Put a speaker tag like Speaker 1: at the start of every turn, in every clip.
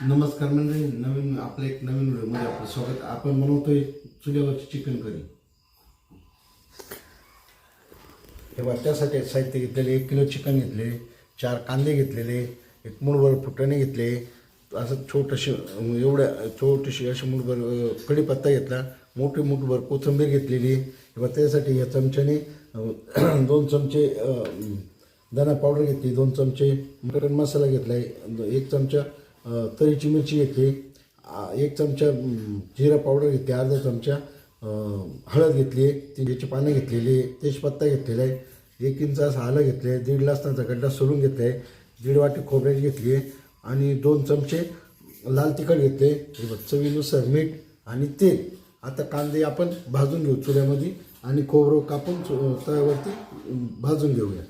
Speaker 1: नमस्कार म्हणजे नवीन आपलं एक नवीन व्हिडिओमध्ये आपलं स्वागत. आपण बनवतोय चुल्यावरची चिकन करी. तेव्हा त्यासाठी साहित्य घेतलेले एक किलो चिकन घेतले चार कांदे घेतलेले एक मुठभर फुटाणे घेतले. असं छोटंशी एवढ्या छोटीशी अशी मुठभर कढीपत्ता घेतला. मोठी मुठभर कोथिंबीर घेतलेली. किंवा त्यासाठी या चमच्याने दोन चमचे अं, धना पावडर घेतली दोन चमचे मटन मसाला घेतला एक चमचा तरीची मिरची घेतली एक चमचा जिरा पावडर घेतली अर्धा चमचा हळद घेतली आहे याची पानं घेतलेली तेजपत्ता घेतलेला आहे एक इंच असं आलं घेतलं आहे दीड लसणाचा गड्डा सोलून घेतला आहे दीड वाटी खोबऱ्याची घेतली आहे आणि दोन चमचे लाल तिखट घेतले हे चवीनुसार मीठ आणि तेल. आता कांदे आपण भाजून घेऊ चुल्यामध्ये आणि खोबरं कापून चु- तव्यावरती भाजून घेऊया.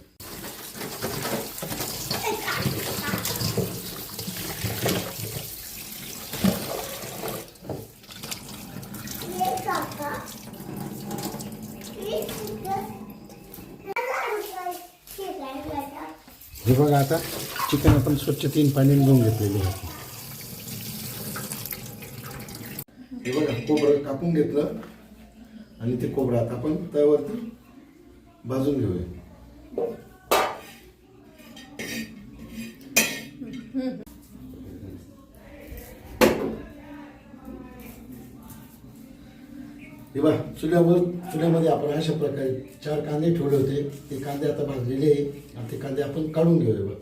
Speaker 1: हे बघा आता चिकन आपण स्वच्छ तीन पाण्याने धुवून घेतलेले आहे. हे बघा कोबरं कापून घेतलं. आणि ते कोबरं आता आपण त्यावरती भाजून घेऊया. हे बघा चुल्यावर चुल्यामध्ये आपण अशा प्रकारे चार कांदे ठेवले होते. ते कांदे आता भाजलेले आहे आणि ते कांदे आपण काढून घेऊया बघ.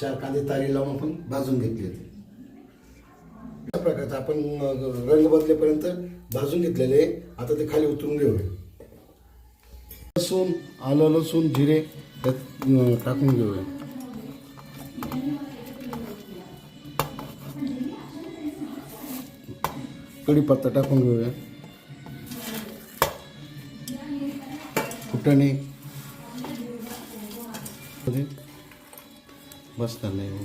Speaker 1: चार कांदे तारी लावून आपण भाजून घेतले होते. अशा प्रकारचं आपण रंग बदलेपर्यंत भाजून घेतलेले आहे. आता ते खाली उतरून घेऊया. लसूण आलं लसूण जिरे त्यात टाकून घेऊया. कढीपत्ता टाकून घेऊया. फुटाणे. बसणार नाही हो.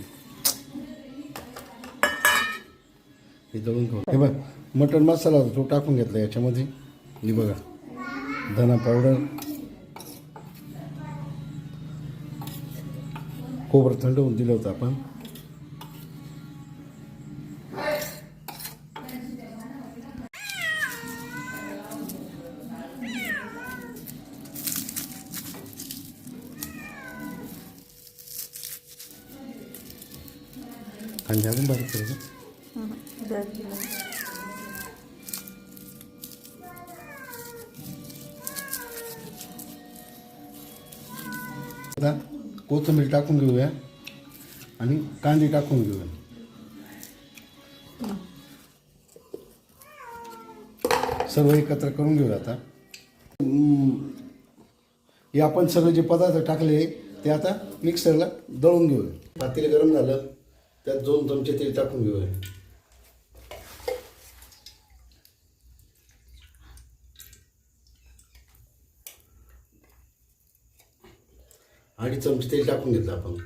Speaker 1: हे. दळून घेऊ हे बघ मटण मसाला होता तो टाकून घेतला याच्यामध्ये. हे बघा धना पावडर. खोबरं थंड होऊन दिलं होतं आपण. कांदे अजून बारीक करायचं आता कोथिंबीर टाकून घेऊया आणि कांदे टाकून घेऊया. सर्व एकत्र करून घेऊया आता. हे आपण सगळे जे पदार्थ टाकले ते आता मिक्सरला दळून घेऊया. पातेलं गरम झालं. त्यात दोन चमचे तेल टाकून घेऊया. अडीच चमचे तेल टाकून घेतलं आपण.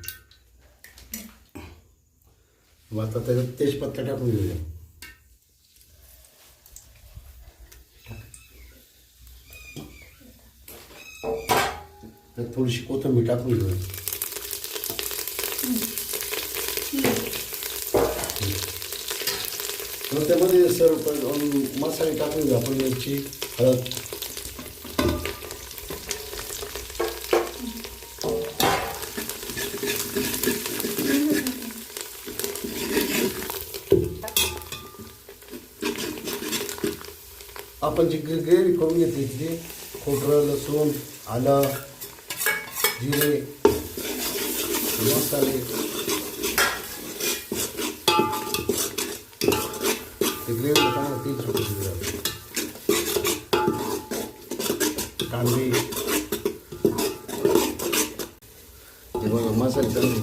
Speaker 1: मग आता त्याच्यात तेजपत्ता टाकून घेऊया. त्यात थोडीशी कोथंबीर टाकून घेऊया. मग त्यामध्ये सर्व मसाले टाकून घेऊ आपण मिरची हळद. आपण जी ग्रेव्ही करून घेतली ती खोबरं लसूण आलं जिरे मसाले. ते ग्रेव्ही चांगलं तेल सुटून दिलं जातं. कांदे. हे बघा मसाले चांगले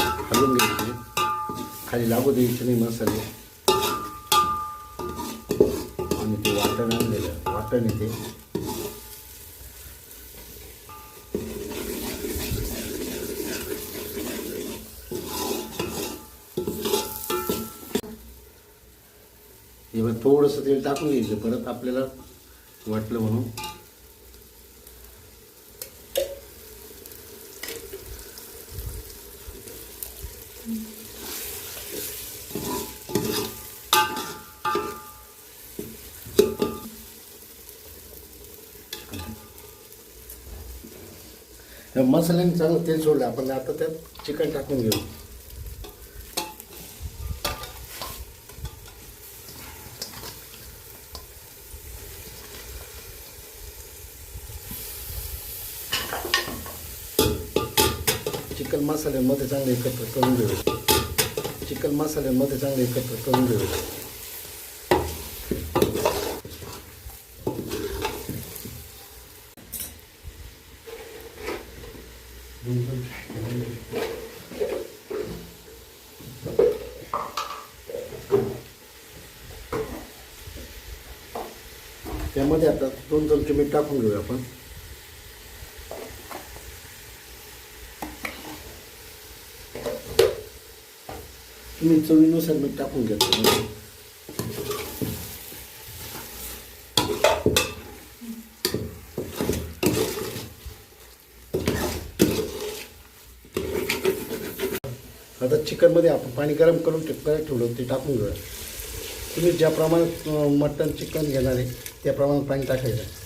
Speaker 1: हलवून घ्यायचे खाली लागू द्यायचे नाही मसाले. आणि ते वाटण आणलेलं वाटण येते. हे थोडंसं तेल टाकून घ्यायचं. परत आपल्याला वाटलं म्हणून. मसाल्याने चांगलं तेल सोडलं. आपण आता त्यात चिकन टाकून घेऊ. चिकन मसाल्यामध्ये चांगले एकत्र करून घेऊ. चिकन मसाल्यांमध्ये चांगले एकत्र करून घेऊ. त्यामध्ये आता दोन चमचे मीठ टाकून घेऊया आपण. तुम्ही चवीनुसार मीठ टाकून घेतो आता चिकनमध्ये आपण पाणी गरम करून करायला ठेवलं ते टाकून घेऊया. तुम्ही ज्या प्रमाणात मटन चिकन घेणार आहे त्या प्रमाणात पाणी टाकायचं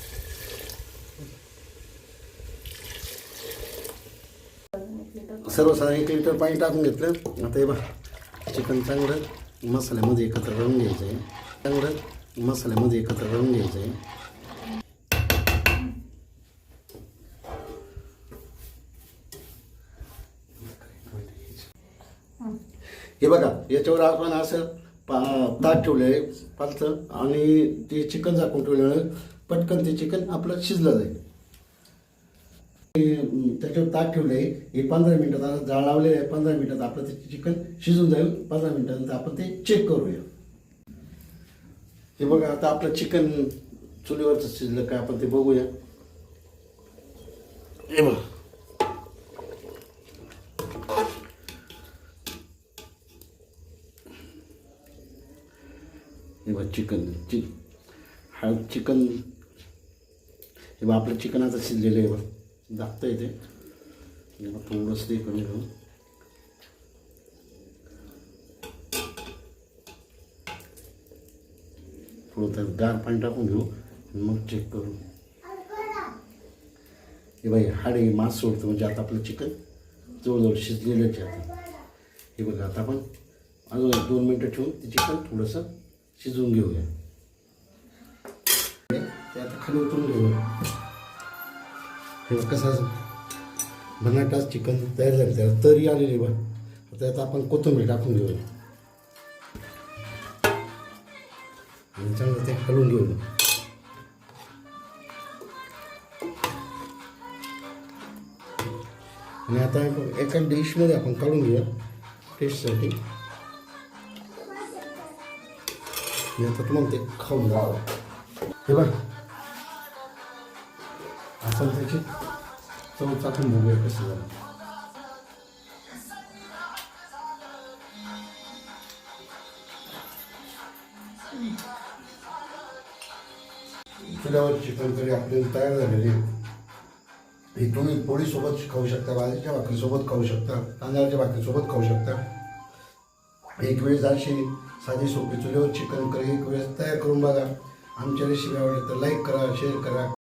Speaker 1: सर्वसाधारण एक लिटर पाणी टाकून घेतलं. आता हे बघा. चिकन चांगलं मसाल्यामध्ये एकत्र करून घ्यायचं आहे. चांगलं मसाल्यामध्ये एकत्र करून घ्यायचं आहे. हे बघा याच्यावर आपण असं पा ताट ठेवलं आहे पालचं आणि ते चिकन झाकून ठेवल्यामुळे पटकन ते चिकन आपलं शिजलं जाईल. त्याच्यावर ताट ठेवलं आहे हे पंधरा मिनिटात आता जाळ लावलेलं आहे पंधरा मिनिटात आपलं ते चिकन शिजून जाईल. पंधरा मिनिटानंतर आपण ते चेक करूया. हे बघा आता आपलं चिकन चुलीवरचं शिजलं काय आपण ते बघूया. हे बघा. हे बघ चिकन चि हा चिकन हे बघ आपलं चिकन आता शिजलेलं आहे बघ. दाखतं येते थोडंसं ते कमी घेऊन थोडं त्यात गार पाणी टाकून घेऊ मग चेक करू हे बाई हाडे मांस सोडतं म्हणजे आता आपलं चिकन जवळजवळ शिजलेलंच आहे आता. हे बघा आता आपण अजून एक दोन मिनटं ठेवून ते चिकन थोडंसं शिजवून घेऊया. ते आता खाली उतरून घेऊया. कसं बनाटा चिकन तयार झालं त्याला तरी आलेली बा आता यात आपण कोथिंबीर टाकून घेऊ आणि चांगलं ते हलवून घेऊ आणि आता एका डिशमध्ये आपण काढून घेऊया टेस्टसाठी आता तुम्हाला ते खाऊन जावं हे बघ. असल त्याची चव चाकून बघूया कसं झालं. चुल्यावर चिकन करी आपल्याला तयार झालेली आहे. हे तुम्ही पोळीसोबत खाऊ शकता भाजीच्या भाकरीसोबत खाऊ शकता तांदळाच्या भाकरीसोबत खाऊ शकता. एक वेळ अशी साधी सोपी चुलीवर चिकन करी एक वेळेस तयार करून बघा. आमच्या रेसिपी आवडली तर लाईक करा शेअर करा.